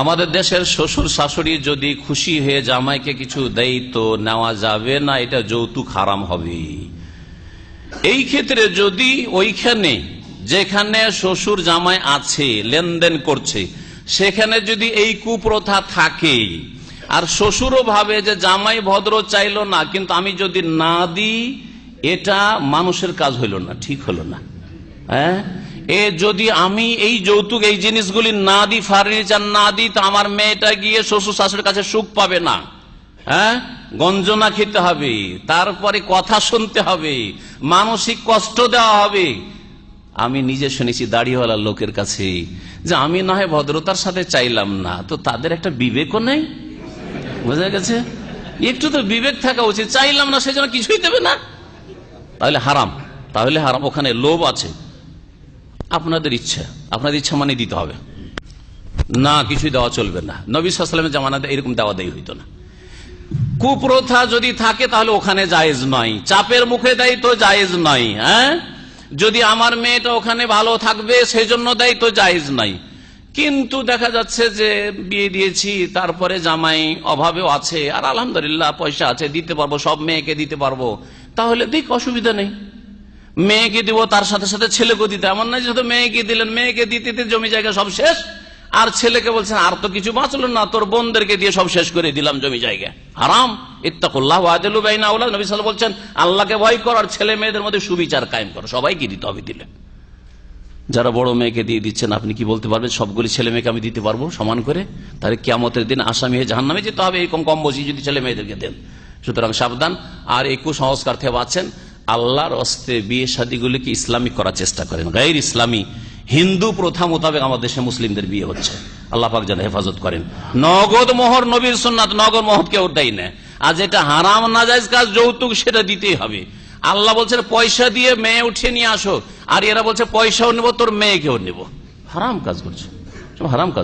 আমাদের দেশের শ্বশুর শাশুড়ি যদি খুশি হয়ে জামাইকে কিছু দেয় তো নেওয়া যাবে না, এটা যৌতুক হারাম হবে। এই ক্ষেত্রে যদি ওইখানে, যেখানে শ্বশুর জামাই আছে, লেনদেন করছে, সেখানে যদি এই কুপ্রথা থাকে, আর শ্বশুরও ভাবে যে জামাই ভদ্র চাইল না, কিন্তু আমি যদি না দিই, এটা মানুষের কাজ হইল না, ঠিক হলো না। হ্যাঁ? এ যদি আমি এই যৌতুক, এই জিনিসগুলি না দিই ফার্নিচার না দিই, তো আমার মেয়েটা গিয়ে শ্বশুর শাশুড়ির কাছে সুখ পাবে না। হ্যাঁ? গঞ্জনা খেতে হবে, তারপরে কথা শুনতে হবে, মানসিক কষ্ট দেওয়া হবে। আমি নিজে শুনেছি দাড়িওয়ালা লোকের কাছে যে আমি না হয় ভদ্রতার সাথে চাইলাম না, তো তাদের একটা বিবেকও নেই। বোঝা গেছে? একটু তো বিবেক থাকা উচিত, চাইলাম না সেজন্য কিছুই দেবে না। তাহলে হারাম তাহলে হারাম, ওখানে লোভ আছে। আপনাদের ইচ্ছা। আপনাদের ইচ্ছা মানে দিতে হবে। না, কিছুই দেওয়া চলবে না। নবী সালামের জামানাতে এরকম দেওয়া দেয় হইতো না। কুপ্রথা যদি থাকে, তাহলে ওখানে জায়েজ নয়। চাপের মুখে দেয় তো জায়েজ নয় হ্যাঁ? যদি আমার মেয়েটা ওখানে ভালো থাকবে সেই জন্য দেয় তো জায়েজ নাই কিন্তু দেখা যাচ্ছে যে বিয়ে দিয়েছি, তারপরে জামাই অভাবেও আছে, আর আলহামদুলিল্লাহ পয়সা আছে, দিতে পারব, সব মেয়েকে দিতে পারব। তাহলে দিক অসুবিধা নেই। মেয়েকে দিব, তার সাথে সাথে ছেলেকে দিতে। এমন না যে শুধু মেয়েকে দিলেন, মেয়েকে দিতে দিতে জমি জায়গা সব শেষ। আর ছেলেকে বলছেন, আর তো কিছু বাঁচলো না, তোর বোনদেরকে দিয়ে সব শেষ করে দিলাম জমি জায়গা। হারাম। ইত্তাকুল্লাহ ওয়াদিলু বাইনা আওলাদ। নবী সাল্লাল্লাহু বলছেন, আল্লাহকে ভয় কর আর ছেলে মেয়েদের মধ্যে সুবিচার কায়েম করো। সবাইকে দিতে হবে দিলে। যারা বড় মেয়েকে দিয়ে দিচ্ছেন, আপনি কি বলতে পারবেন, সবগুলি ছেলে মেয়েকে আমি দিতে পারব সমান করে? তাহলে কিয়ামতের দিন আসামি হয়ে জাহান নামে যেতে হবে, এরকম কম বসি যদি ছেলে মেয়েদেরকে দেন। সুতরাং সাবধান। আর এই কুসংস্কার থেকে বাঁচেন। আল্লাহর অস্তে বিয়ে শাদীগুলিকে ইসলামিক করার চেষ্টা করেন। গাইর ইসলামী। হিন্দু প্রথা মোতাবেক আমাদের দেশে মুসলিমদের বিয়ে হচ্ছে। আল্লাহ পাক যেন হেফাজত করেন। নগদ মোহর নবীর সুন্নাত, নগদ মোহর কেউ দেয় না। আর যেটা হারাম নাজাইজ কাজ, যৌতুক, সেটা দিতেই হবে। আল্লাহ বলছেন পয়সা দিয়ে মেয়ে উঠিয়ে নিয়ে আসো। আর এরা বলছে, পয়সাও নেব, তোর মেয়েকেও নেব। হারাম কাজ করছে। হারাম কাজ